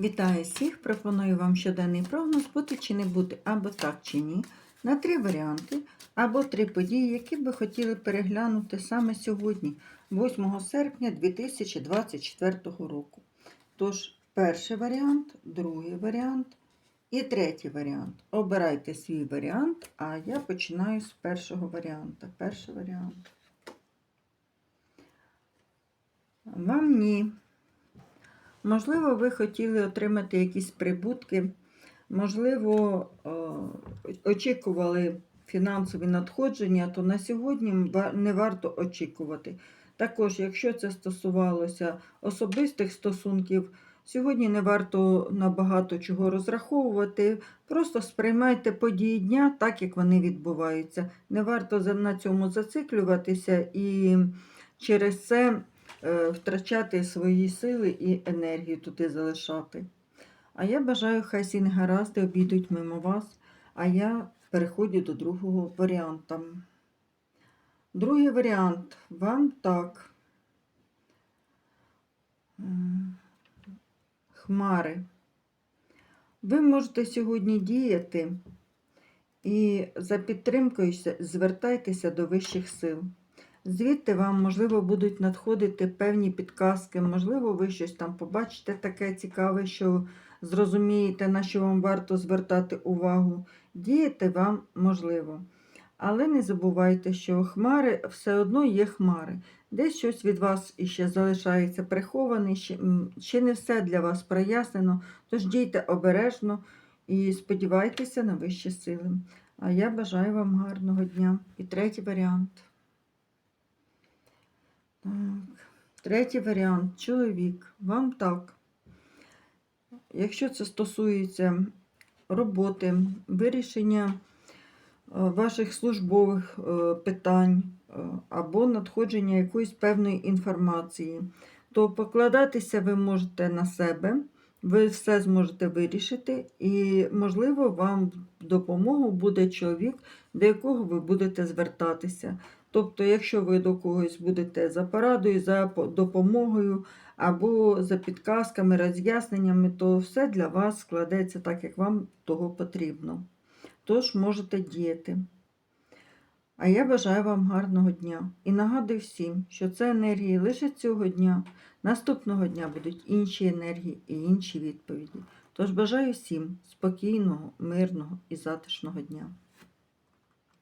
Вітаю всіх! Пропоную вам щоденний прогноз бути чи не бути, або так чи ні, на три варіанти, або три події, які би хотіли переглянути саме сьогодні, 8 серпня 2024 року. Тож, перший варіант, другий варіант і третій варіант. Обирайте свій варіант, а я починаю з першого варіанта. Перший варіант. Вам ні. Можливо, ви хотіли отримати якісь прибутки, можливо, е, очікували фінансові надходження, то на сьогодні не варто очікувати. Також, якщо це стосувалося особистих стосунків, сьогодні не варто на багато чого розраховувати. Просто сприймайте події дня так, як вони відбуваються. Не варто на цьому зациклюватися і через це втрачати свої сили і енергію туди залишати. А я бажаю, хай всі негаразди обійдуть мимо вас, а я переходжу до другого варіанта. Другий варіант вам так. Хмари. Ви можете сьогодні діяти і за підтримкою звертайтеся до вищих сил. Звідти вам, можливо, будуть надходити певні підказки, можливо, ви щось там побачите таке цікаве, що зрозумієте, на що вам варто звертати увагу. Діяти вам можливо. Але не забувайте, що хмари все одно є хмари. Десь щось від вас іще залишається приховане, ще, ще не все для вас прояснено, тож дійте обережно і сподівайтеся на вищі сили. А я бажаю вам гарного дня. І третій варіант. Так. Третій варіант чоловік. Вам так. Якщо це стосується роботи, вирішення е, ваших службових е, питань е, або надходження якоїсь певної інформації, то покладатися ви можете на себе, ви все зможете вирішити, і, можливо, вам в допомогу буде чоловік, до якого ви будете звертатися. Тобто, якщо ви до когось будете за порадою, за допомогою або за підказками, роз'ясненнями, то все для вас складеться так, як вам того потрібно. Тож можете діяти. А я бажаю вам гарного дня і нагадую всім, що це енергії лише цього дня. Наступного дня будуть інші енергії і інші відповіді. Тож бажаю всім спокійного, мирного і затишного дня.